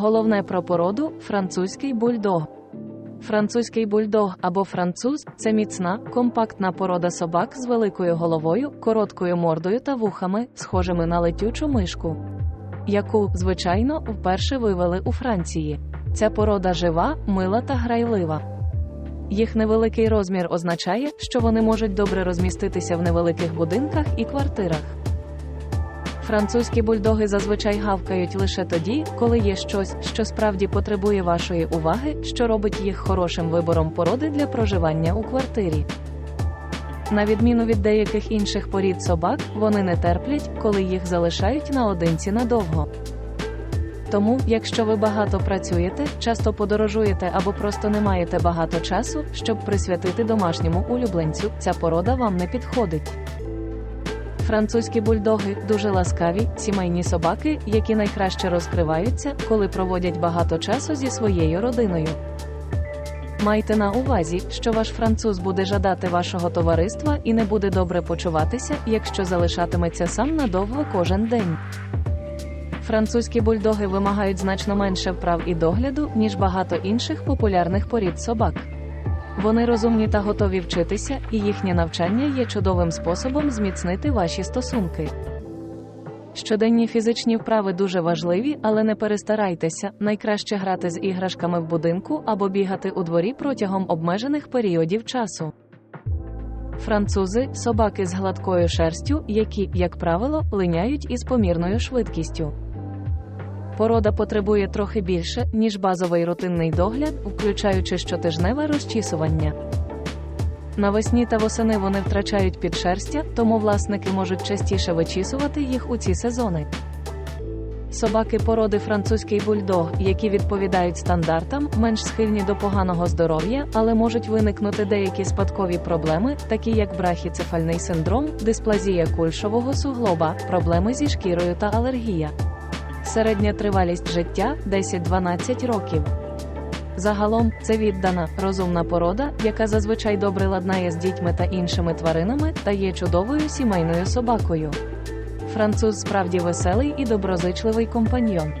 Головне про породу французький бульдог. Французький бульдог або француз це міцна, компактна порода собак з великою головою, короткою мордою та вухами, схожими на летючу мишку, яку, звичайно, вперше вивели у Франції. Ця порода жива, мила та грайлива. Їх невеликий розмір означає, що вони можуть добре розміститися в невеликих будинках і квартирах. Французькі бульдоги зазвичай гавкають лише тоді, коли є щось, що справді потребує вашої уваги, що робить їх хорошим вибором породи для проживання у квартирі. На відміну від деяких інших порід собак, вони не терплять, коли їх залишають наодинці надовго. Тому, якщо ви багато працюєте, часто подорожуєте або просто не маєте багато часу, щоб присвятити домашньому улюбленцю, ця порода вам не підходить. Французькі бульдоги дуже ласкаві, сімейні собаки, які найкраще розкриваються, коли проводять багато часу зі своєю родиною. Майте на увазі, що ваш француз буде жадати вашого товариства і не буде добре почуватися, якщо залишатиметься сам надовго кожен день. Французькі бульдоги вимагають значно менше вправ і догляду, ніж багато інших популярних порід собак. Вони розумні та готові вчитися, і їхнє навчання є чудовим способом зміцнити ваші стосунки. Щоденні фізичні вправи дуже важливі, але не перестарайтеся, найкраще грати з іграшками в будинку або бігати у дворі протягом обмежених періодів часу. Французи собаки з гладкою шерстю, які, як правило, линяють із помірною швидкістю. Порода потребує трохи більше, ніж базовий рутинний догляд, включаючи щотижневе розчісування. Навесні та восени вони втрачають підшерстя, тому власники можуть частіше вичісувати їх у ці сезони. Собаки породи французький бульдог, які відповідають стандартам, менш схильні до поганого здоров'я, але можуть виникнути деякі спадкові проблеми, такі як брахіцефальний синдром, дисплазія кульшового суглоба, проблеми зі шкірою та алергія. Середня тривалість життя 10-12 років. Загалом це віддана, розумна порода, яка зазвичай добре ладнає з дітьми та іншими тваринами та є чудовою сімейною собакою. Француз справді веселий і доброзичливий компаньйон.